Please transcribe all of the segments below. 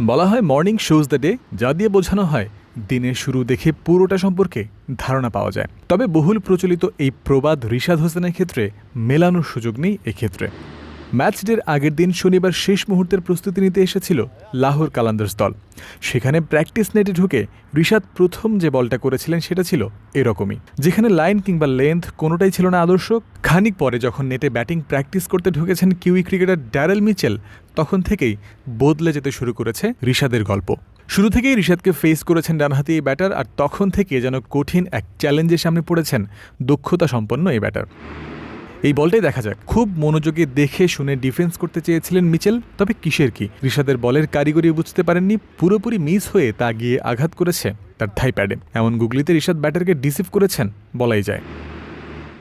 বলা হয় morning shows the day, যা দিয়ে বোঝানো হয় দিনের শুরু দেখে পুরোটা সম্পর্কে ধারণা পাওয়া যায়। তবে বহুল প্রচলিত এই প্রবাদ রিশাদ হোসেনের ক্ষেত্রে মেলানোর সুযোগ নেই এক্ষেত্রে। ম্যাচ ডের আগের দিন শনিবার শেষ মুহূর্তের প্রস্তুতি নিতে এসেছিল লাহোর কালান্দার্স দল। সেখানে প্র্যাকটিস নেটে ঢুকে রিশাদ প্রথম যে বলটা করেছিলেন সেটা ছিল এরকমই। যেখানে লাইন কিংবা লেন্থ কোনোটাই ছিল না আদর্শ। খানিক পরে যখন নেটে ব্যাটিং প্র্যাকটিস করতে ঢুকেছেন কিউই ক্রিকেটার ড্যারেল মিচেল, তখন থেকেই বদলে যেতে শুরু করেছে রিশাদের গল্প। শুরু থেকেই রিশাদকে ফেস করেছেন ডানহাতি এই ব্যাটার আর তখন থেকে যেন কঠিন এক চ্যালেঞ্জের সামনে পড়েছেন দক্ষতা সম্পন্ন এই ব্যাটার। এই বলটাই দেখা যাক। খুব মনোযোগে দেখে শুনে ডিফেন্স করতে চেয়েছিলেন মিচেল, তবে কিসের কি? ঋষাদের বলের কারিগরি বুঝতে পারেননি, পুরোপুরি মিস হয়ে তা গিয়ে আঘাত করেছে তার থাই প্যাডে এমন গুগলিতে ঋষাদ ব্যাটারকে ডিসিভ করেছেন, বলাই যায়।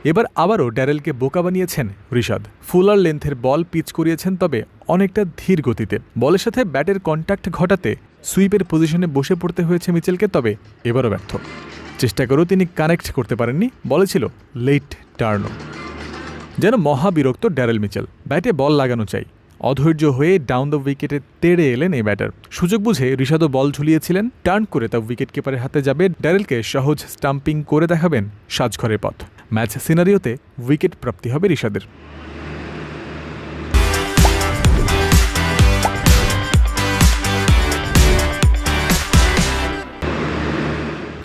এবার আবারও ড্যারেলকে বোকা বানিয়েছেন ঋষাদ। ফুলার লেন্থের বল পিচ করিয়েছেন, তবে অনেকটা ধীর গতিতে। বলের সাথে ব্যাটের কন্ট্যাক্ট ঘটাতে সুইপের পজিশনে বসে পড়তে হয়েছে মিচেলকে, তবে এবারও ব্যর্থ। চেষ্টা করেও তিনি কানেক্ট করতে পারেননি বলেছিল লেট টার্নো যেন মহাবিরক্ত ড্যারেল মিচেল। ব্যাটে বল লাগানো চাই। অধৈর্য হয়ে ডাউন দ্য উইকেটে তেড়ে এলেন এই ব্যাটার। সুযোগ বুঝে ঋষাদও বল ঝুলিয়েছিলেন। টার্ন করে তা উইকেট কিপারের হাতে যাবে। ড্যারেলকে সহজ স্টাম্পিং করে দেখাবেন সাজঘরের পথ। ম্যাচ সিনারিওতে উইকেট প্রাপ্তি হবে ঋষাদের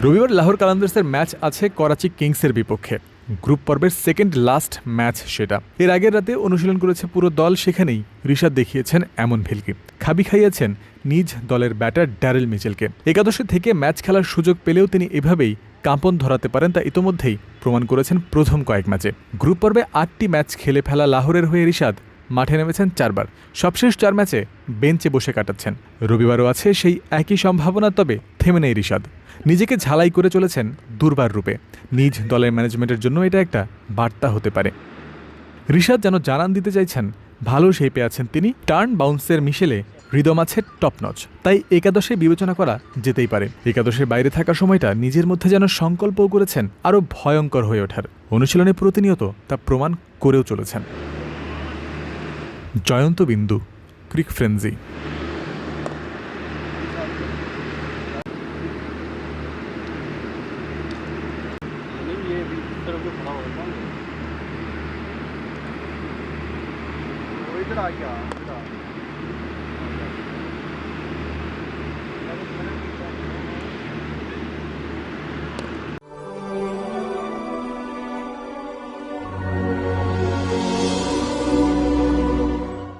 রবিবার লাহোর কালান্দার্সের ম্যাচ আছে করাচি কিংসের বিপক্ষে। গ্রুপ পর্বের সেকেন্ড লাস্ট ম্যাচ সেটা। এর আগের রাতে অনুশীলন করেছে পুরো দল, সেখানেই ঋষাদ দেখিয়েছেন এমন ভেলকি। খাবি খাইয়েছেন নিজ দলের ব্যাটার ড্যারেল মিচেলকে একাদশে থেকে ম্যাচ খেলার সুযোগ পেলেও তিনি এভাবেই কাঁপন ধরাতে পারেন তা ইতোমধ্যেই প্রমাণ করেছেন প্রথম কয়েক ম্যাচে গ্রুপ পর্বে আটটি ম্যাচ খেলে ফেলা লাহোরের হয়ে ঋষাদ মাঠে নেমেছেন চারবার। সবশেষ চার ম্যাচে বেঞ্চে বসে কাটাচ্ছেন। রবিবারও আছে সেই একই সম্ভাবনা, তবে থেমে নেই ঋষাদ নিজেকে ঝালাই করে চলেছেন দুর্বার রূপে। নিজ দলের ম্যানেজমেন্টের জন্য এটা একটা বার্তা হতে পারে। ঋষাদ যেন জানান দিতে চাইছেন, ভালো শেপে আছেন তিনি। টার্ন বাউন্সের মিশেলে হৃদম আছে টপ নচ তাই একাদশে বিবেচনা করা যেতেই পারে। একাদশের বাইরে থাকা সময়টা নিজের মধ্যে যেন সংকল্পও করেছেন, আরও ভয়ঙ্কর হয়ে ওঠার। অনুশীলনে প্রতিনিয়ত তা প্রমাণ করেও চলেছেন। জয়ন্ত বিন্দু ক্রিক ফ্রেন্সি नहीं ये भी इस तरफ को खड़ा होगा वो इधर आ गया इधर आ।